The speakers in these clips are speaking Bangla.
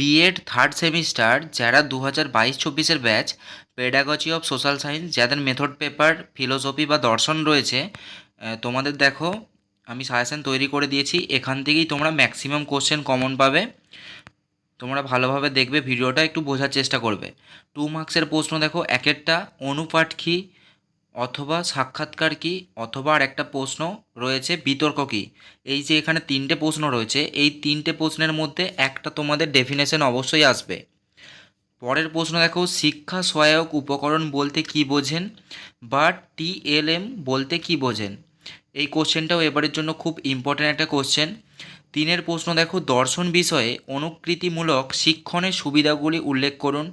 বিএড থার্ড সেমিস্টার যারা দু হাজার বাইশ চব্বিশের batch pedagogy of social science যাদের মেথড পেপার ফিলোসফি বা দর্শন রয়েছে তোমাদের দেখো, আমি সাজেশন তৈরি করে দিয়েছি, এখান থেকেই তোমরা ম্যাক্সিমাম কোশ্চেন কমন পাবে। তোমরা ভালোভাবে দেখবে, ভিডিওটা একটু বোঝার চেষ্টা করবে। টু মার্কসের প্রশ্ন দেখো, এক একটা অনুপাঠ কী? অথবা সাক্ষাৎকার কি? অথবা আর একটা প্রশ্ন রয়েছে, বিতর্ক কী? এই যে এখানে তিনটে প্রশ্ন রয়েছে, এই তিনটে প্রশ্নের মধ্যে একটা তোমাদের ডেফিনেশন অবশ্যই আসবে। পরের প্রশ্ন দেখো, শিক্ষা সহায়ক উপকরণ বলতে কি বোঝেন বা টিএলএম বলতে কি বোঝেন? এই কোশ্চেনটাও এবারের জন্য খুব ইম্পর্ট্যান্ট একটা কোশ্চেন তিনের প্রশ্ন দেখো, দর্শন বিষয়ে অনুকৃতিমূলক শিক্ষণের সুবিধাগুলি উল্লেখ করুন।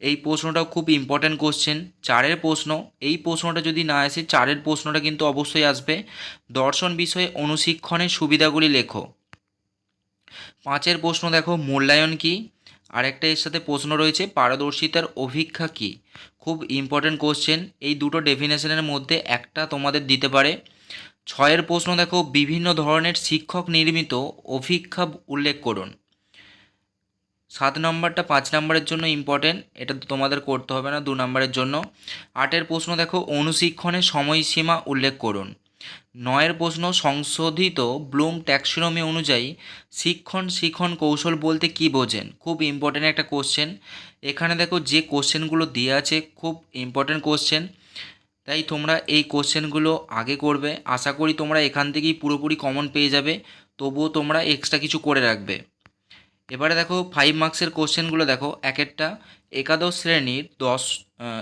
এই প্রশ্নটাও খুব ইম্পর্ট্যান্ট কোশ্চেন চারের প্রশ্ন, এই প্রশ্নটা যদি না আসে, চারের প্রশ্নটা কিন্তু অবশ্যই আসবে। দর্শন বিষয়ে অনুশিক্ষণের সুবিধাগুলি লেখো। পাঁচের প্রশ্ন দেখো, মূল্যায়ন কি? আরেকটা এর সাথে প্রশ্ন রয়েছে, পারদর্শিতার অভিক্ষা কি? খুব ইম্পর্ট্যান্ট কোশ্চেন এই দুটো ডেফিনেশনের মধ্যে একটা তোমাদের দিতে পারে। ছয়ের প্রশ্ন দেখো, বিভিন্ন ধরনের শিক্ষক নির্মিত অভিক্ষা উল্লেখ করুন। সাত নম্বরটা পাঁচ নম্বরের জন্য ইম্পর্টেন্ট এটা তোমাদের করতে হবে না, দু নম্বরের জন্য। আটের প্রশ্ন দেখো অনুশিক্ষণের সময়সীমা উল্লেখ করুন। নয়ের প্রশ্ন, সংশোধিত ব্লুম ট্যাক্সোনমি অনুযায়ী শিক্ষণ শিক্ষণ কৌশল বলতে কি বোঝেন? খুব ইম্পর্টেন্ট একটা কোশ্চেন এখানে দেখো, যে কোশ্চেনগুলো দিয়ে আছে, খুব ইম্পর্টেন্ট কোশ্চেন তাই তোমরা এই কোশ্চেনগুলো আগে করবে। আশা করি তোমরা এখান থেকেই পুরোপুরি কমন পেয়ে যাবে। তবুও তোমরা এক্সট্রা কিছু করে রাখবে। এবারে দেখো ফাইভ মার্কসের কোশ্চেনগুলো দেখো, এক একটা। একাদশ শ্রেণির দশ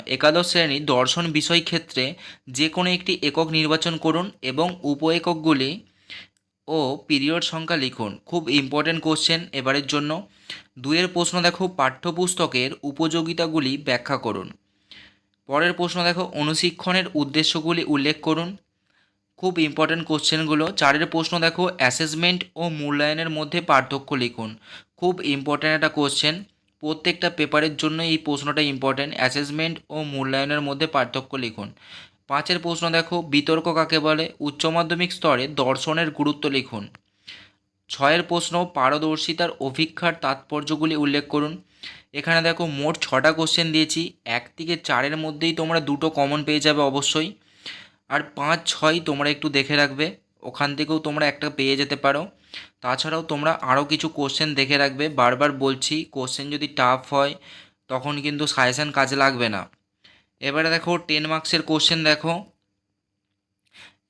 একাদশ শ্রেণির দর্শন বিষয় ক্ষেত্রে যে কোনো একটি একক নির্বাচন করুন এবং উপ এককগুলি ও পিরিয়ড সংখ্যা লিখুন। খুব ইম্পর্ট্যান্ট কোশ্চেন এবারের জন্য। দুয়ের প্রশ্ন দেখো, পাঠ্যপুস্তকের উপযোগিতাগুলি ব্যাখ্যা করুন। পরের প্রশ্ন দেখো, অনুশিক্ষণের উদ্দেশ্যগুলি উল্লেখ করুন। খুব ইম্পর্ট্যান্ট কোশ্চেনগুলো চারের প্রশ্ন দেখো অ্যাসেসমেন্ট ও মূল্যায়নের মধ্যে পার্থক্য লিখুন। খুব ইম্পর্ট্যান্ট একটা কোশ্চেন প্রত্যেকটা পেপারের জন্য এই প্রশ্নটা ইম্পর্ট্যান্ট অ্যাসেসমেন্ট ও মূল্যায়নের মধ্যে পার্থক্য লিখুন। পাঁচের প্রশ্ন দেখো, বিতর্ক কাকে বলে? উচ্চ মাধ্যমিক স্তরে দর্শনের গুরুত্ব লিখুন। ছয়ের প্রশ্ন, পারদর্শিতার অভিক্ষার তাৎপর্যগুলি উল্লেখ করুন। এখানে দেখো, মোট ছটা কোশ্চেন দিয়েছি। এক থেকে চারের মধ্যেই তোমরা দুটো কমন পেয়ে যাবে অবশ্যই। আর পাঁচ ছয় তোমরা একটু দেখে রাখবে। ওখান থেকেও তোমরা একটা পেয়ে যেতে পারো। তাছাড়াও তোমরা আরও কিছু কোশ্চেন দেখে রাখবে। বারবার বলছি কোশ্চেন যদি টাফ হয়, তখন কিন্তু সাজেশান কাজে লাগবে না। এবারে দেখো টেন মার্কসের কোশ্চেন দেখো।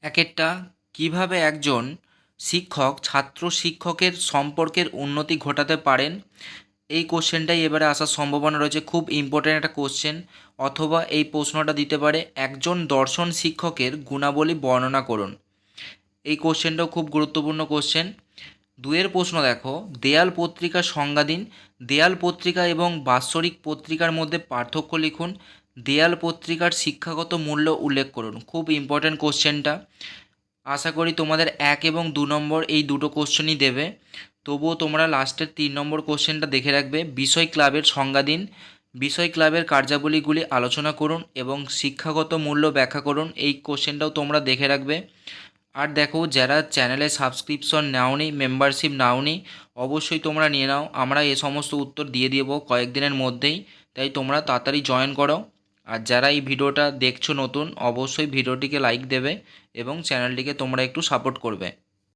এক একটা, কীভাবে একজন শিক্ষক, ছাত্র শিক্ষকের সম্পর্কের উন্নতি ঘটাতে পারেন? এই কোশ্চেনটাই এবারে আসার সম্ভাবনা রয়েছে। খুব ইম্পর্ট্যান্ট একটা কোশ্চেন অথবা এই প্রশ্নটা দিতে পারে, একজন দর্শন শিক্ষকের গুণাবলী বর্ণনা করুন। এই কোশ্চেনটাও খুব গুরুত্বপূর্ণ কোশ্চেন দুয়ের প্রশ্ন দেখো, দেয়াল পত্রিকার সংজ্ঞা দিন দেয়াল পত্রিকা এবং বাৎসরিক পত্রিকার মধ্যে পার্থক্য লিখুন, দেয়াল পত্রিকার শিক্ষাগত মূল্য উল্লেখ করুন। খুব ইম্পর্ট্যান্ট কোশ্চেনটা আশা করি তোমাদের এক এবং দু নম্বর এই দুটো কোশ্চেনই দেবে। তবুও তোমরা লাস্টের তিন নম্বর কোশ্চেনটা দেখে রাখবে। বিষয় ক্লাবের সংজ্ঞা দিন বিষয় ক্লাবের কার্যাবলীগুলি আলোচনা করুন এবং শিক্ষাগত মূল্য ব্যাখ্যা করুন। এই কোশ্চেনটাও তোমরা দেখে রাখবে। আর দেখো, যারা চ্যানেলে সাবস্ক্রিপশন নাওনি মেম্বারশিপ নাওনি, অবশ্যই তোমরা নিয়ে নাও। আমরা এ সমস্ত উত্তর দিয়ে দেবো কয়েকদিনের মধ্যেই। তাই তোমরা তাড়াতাড়ি জয়েন করো। আর যারা এই ভিডিওটা দেখছ নতুন, অবশ্যই ভিডিওটিকে লাইক দেবে এবং চ্যানেলটিকে তোমরা একটু সাপোর্ট করবে।